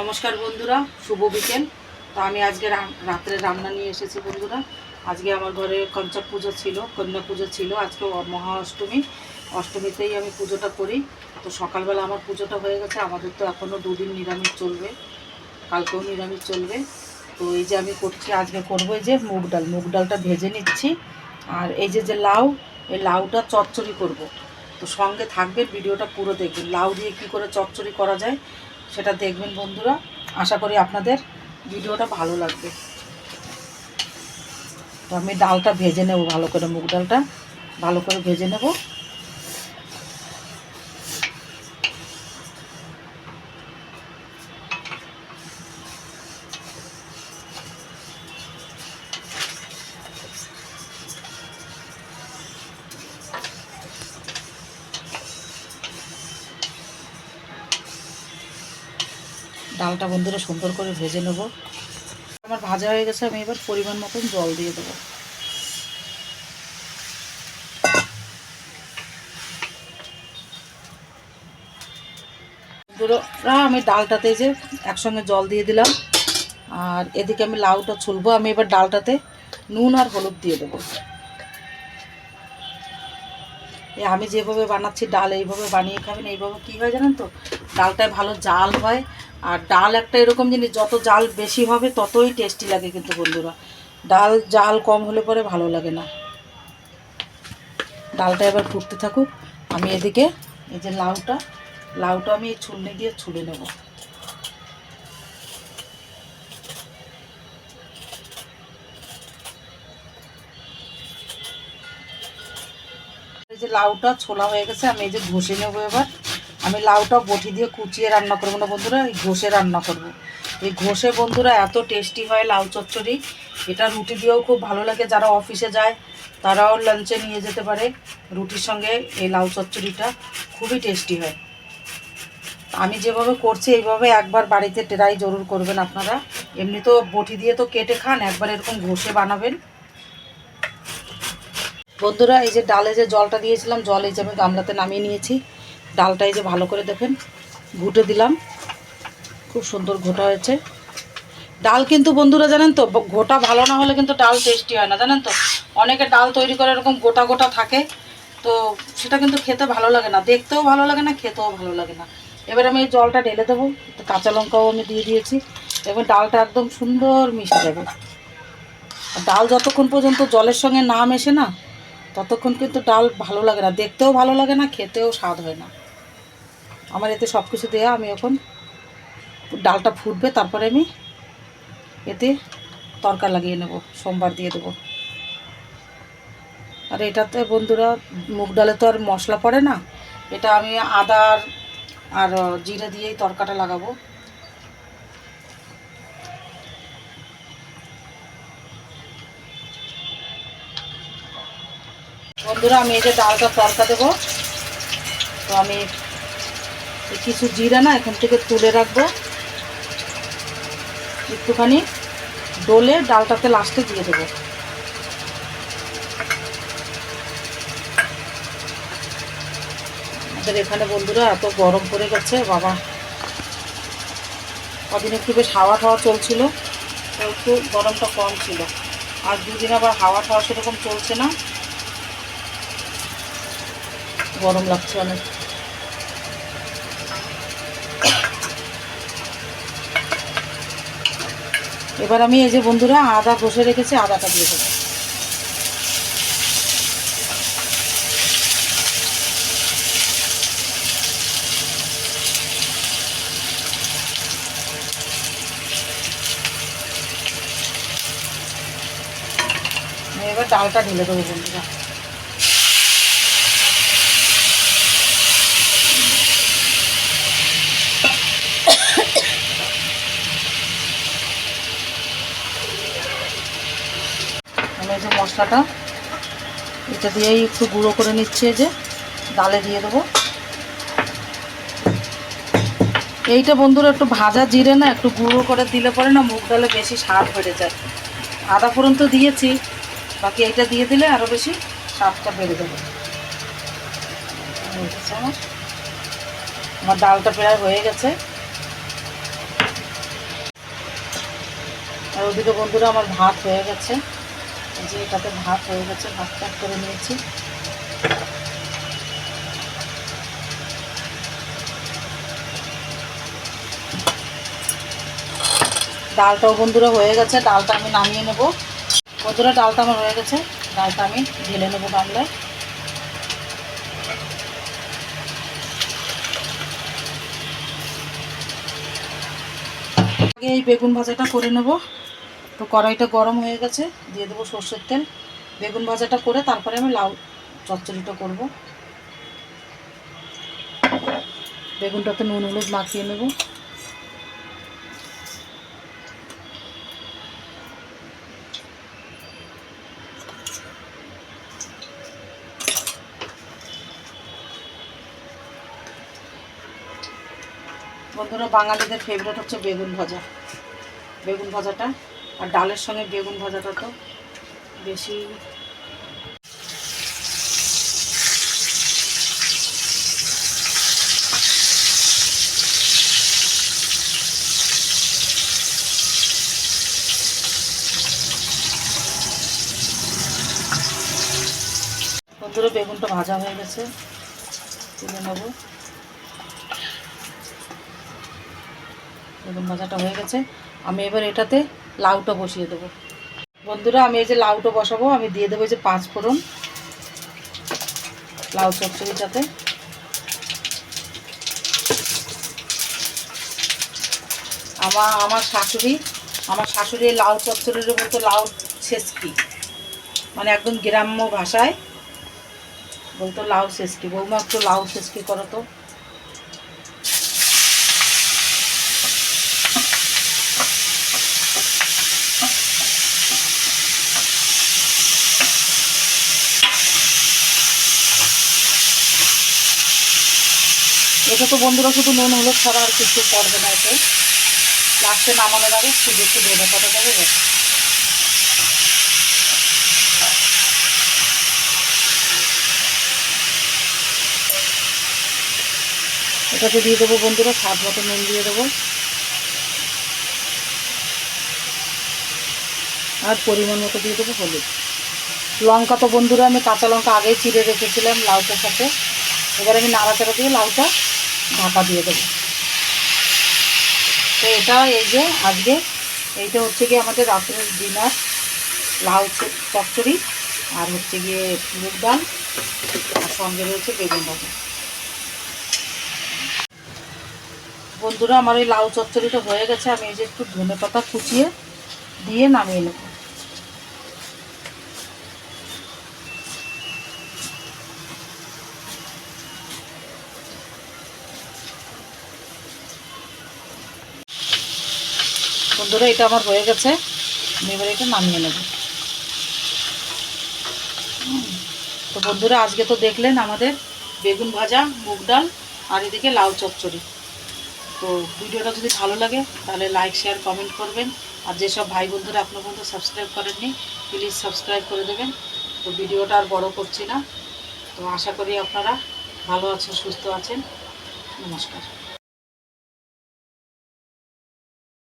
নমস্কার বন্ধুরা, শুভ বিকেল। তো আমি আজকে রাত্রে রান্না নিয়ে এসেছি বন্ধুরা। আজকে আমার ঘরে কঞ্চক পুজো ছিল, কন্যা পুজো ছিল। আজকে মহা অষ্টমী অষ্টমীতেই আমি পুজোটা করি। তো সকালবেলা আমার পুজোটা হয়ে গেছে। আমাদের তো এখনও দুদিন নিরামিষ চলবে। কালকেও নিরামিষ চলবে। তো এই যে আমি করছি, আজকে করব এই যে মুগ ডাল। মুগ ডালটা ভেজে নিচ্ছি। আর এই যে যে লাউ, এই লাউটা চচ্চড়ি করব। তো সঙ্গে থাকবে, ভিডিওটা পুরো দেখবেন। লাউ দিয়ে কি করে চচ্চড়ি করা যায় সেটা দেখবেন বন্ধুরা। আশা করি আপনাদের ভিডিওটা ভালো লাগবে। তো আমি ডালটা ভেজে নেব ভালো করে, মুগ ডালটা ভালো করে ভেজে নেব। ডালটা বন্ধুরা সুন্দর করে ভেজে নেব। আমার ভাজা হয়ে গেছে, আমি এবার পরিমাণ মতন জল দিয়ে দেবো। বন্ধুরা আমি ডালটাতে যে একসঙ্গে জল দিয়ে দিলাম, আর এদিকে আমি লাউটা ছুলবো, আমি এবার ডালটাতে নুন আর হলুদ দিয়ে দেবো। আমি যেভাবে বানাচ্ছি, ডাল এইভাবে বানিয়ে খাবেন, এইভাবে কী হয় জানেন তো? ডালটায় ভালো জাল হয় আর ডাল একটা এরকম জিনিস, যত জাল বেশি হবে ততই টেস্টি লাগে কিন্তু বন্ধুরা। ডাল, জাল কম হলে পরে ভালো লাগে না। ডালটা এবার ফুটতে থাকুক। আমি এদিকে এই যে লাউটা লাউটা আমি এই ছুলনে দিয়ে ছুলে নেব। এই যে লাউটা ছোলা হয়ে গেছে, আমি এই যে ঘষে নেব এবার। আমি লাউটা বটি দিয়ে কুচিয়ে রান্না করব না বন্ধুরা, এই ঘষে রান্না করব। এই ঘষে বন্ধুরা এত টেস্টি হয় লাউ চচ্চড়ি, এটা রুটি দিয়েও খুব ভালো লাগে। যারা অফিসে যায়, তারাও লাঞ্চে নিয়ে যেতে পারে রুটির সঙ্গে এই লাউ চচ্চড়িটা, খুবই টেস্টি হয়। আমি যেভাবে করছি, এইভাবে একবার বাড়িতে ট্রাই জরুর করবেন আপনারা। এমনি তো বটি দিয়ে তো কেটে খান, একবার এরকম ঘষে বানাবেন। বন্ধুরা, এই যে ডালে যে জলটা দিয়েছিলাম, জল এই যে আমি গামলাতে নামিয়ে নিয়েছি। ডালটা এই যে ভালো করে দেখেন, ঘুটে দিলাম। খুব সুন্দর ঘোটা হয়েছে। ডাল কিন্তু বন্ধুরা জানেন তো গোটা ভালো না হলে কিন্তু ডাল টেস্টি হয় না, জানেন তো? অনেকে ডাল তৈরি করে এরকম গোটা গোটা থাকে, তো সেটা কিন্তু খেতে ভালো লাগে না। দেখতেও ভালো লাগে না, খেতেও ভালো লাগে না। এবার আমি এই জলটা ঢেলে দেবো কাঁচা লঙ্কাও আমি দিয়ে দিয়েছি। এবার ডালটা একদম সুন্দর মিশে যাবে। ডাল যতক্ষণ পর্যন্ত জলের সঙ্গে না মেশে না, ততক্ষণ কিন্তু ডাল ভালো লাগে না। দেখতেও ভালো লাগে না, খেতেও স্বাদ হয় না। আমার এতে সব কিছু দেওয়া আমি এখন ডালটা ফুটবে, তারপরে আমি এতে তরকা লাগিয়ে নেব, সোমবার দিয়ে দেবো। আর এটাতে বন্ধুরা, মুগ ডালে তো আর মশলা পড়ে না, এটা আমি আদার আর জিরে দিয়েই তরকাটা লাগাবো। বন্ধুরা, আমি এই যে ডালটা তরকা দেবো, তো আমি কিছু জিরা না এখান থেকে তুলে রাখব। একটুখানি ডোলে ডালটাতে লাস্টে দিয়ে দেবো। আমাদের এখানে বন্ধুরা এত গরম পড়ে গেছে, বাবা। কদিন একটু বেশ হাওয়া টাওয়া চলছিল একটু গরমটা কম ছিল। আর দুদিন আবার হাওয়া টাওয়া সেরকম চলছে না। গরম লাগছে অনেক। এবার আমি এই যে বন্ধুরা আদা কষে রেখেছি, আদাটা দিয়ে দেবো। এবার ডালটা ঢেলে দেবো বন্ধুরা আমি এই যে মশলাটা। এটা দিয়েই একটু গুঁড়ো করে নিচ্ছে যে ডালে দিয়ে দেবো। এইটা বন্ধুরা একটু ভাজা জিরে না, একটু গুঁড়ো করে দিলে পরে না মুগ ডালে বেশি স্বাদ বেড়ে যায়। আদা ফোড়ন তো দিয়েছি, বাকি এইটা দিয়ে দিলে আরও বেশি স্বাদটা বেড়ে যাবে। আমার ডালটা প্রায় হয়ে গেছে। আর ওদিকে বন্ধুরা আমার ভাত হয়ে গেছে। যে এটাতে ভাত হয়ে গেছে, ভাত প্যাক করে নিয়েছি। ডালটাও বন্ধুরা হয়ে গেছে, ডালটা আমি নামিয়ে নেব। বন্ধুরা, ডালটা আমার হয়ে গেছে। ডালটা আমি ঢেলে নেব গামলায় আগে এই বেগুন ভাজাটা করে নেব। তো কড়াইটা গরম হয়ে গেছে, দিয়ে দেবো সর্ষের তেল, বেগুন ভাজাটা করে তারপরে আমি লাউ চচ্চড়িটা করব। বেগুনটাতে নুন, হলুদ মাখিয়ে নেব। বন্ধুরা, বাঙালিদের ফেভারিট হচ্ছে বেগুন ভাজা। বেগুন ভাজাটা আর ডালের সঙ্গে বেগুন ভাজাটা তো বেশি। বন্ধুরা, বেগুনটা ভাজা হয়ে গেছে। তুলে নেব। বেগুন ভাজাটা হয়ে গেছে। আমি এবার এটাতে লাউটা বসিয়ে দেবো। বন্ধুরা, আমি এই যে লাউটা বসাবো, আমি দিয়ে দেবো এই যে পাঁচ ফোড়ন লাউ চচ্চড়িটাতে। আমার আমার শাশুড়ি আমার শাশুড়ি লাউ চচ্চড়ির মতো লাউ ছেসকি মানে একদম গ্রাম্য ভাষায় বলতো লাউ ছেসকি বৌমা একটু লাউ ছেসকি করো তো এটা তো বন্ধুরা শুধু নুন, হলুদ ছাড়া আর কিছু করবে না এতে। লাস্টে নামানোর আগে শুধু একটু ধনে পাতা যাবে। এটাতে দিয়ে দেবো বন্ধুরা, স্বাদ মতো নুন দিয়ে দেবো। আর পরিমাণ মতো দিয়ে দেবো হলুদ। লঙ্কা তো বন্ধুরা আমি কাঁচা লঙ্কা আগেই চিড়ে রেখেছিলাম লাউটার সাথে। এবার আমি নাড়াচাড়া দিয়ে লাউটা ঢাকা দিয়ে দেবো। তো এটা এই যে আজকে, এইটা হচ্ছে গিয়ে আমাদের রাত্রের ডিনার লাউ চচ্চড়ি, আর হচ্ছে গিয়ে মুগ ডাল, আর সঙ্গে রয়েছে বেগুন ভাজা। বন্ধুরা, আমার এই লাউ চচ্চড়িটা হয়ে গেছে, আমি এই যে একটু ধনে পাতা কুচিয়ে দিয়ে নামিয়ে নেব। বন্ধুরা, এটা আমার হয়ে গেছে। আমি এবার এটা নামিয়ে নেব। তো বন্ধুরা, আজকে তো দেখলেন আমাদের বেগুন ভাজা, মুগ ডাল, আর এদিকে লাউ চচ্চড়ি। তো ভিডিওটা যদি ভালো লাগে, তাহলে লাইক, শেয়ার, কমেন্ট করবেন। আর যেসব ভাই বন্ধুরা আপনার পর্যন্ত সাবস্ক্রাইব করেননি, প্লিজ সাবস্ক্রাইব করে দেবেন। তো ভিডিওটা আর বড় করছি না। তো আশা করি আপনারা ভালো আছেন, সুস্থ আছেন। নমস্কার।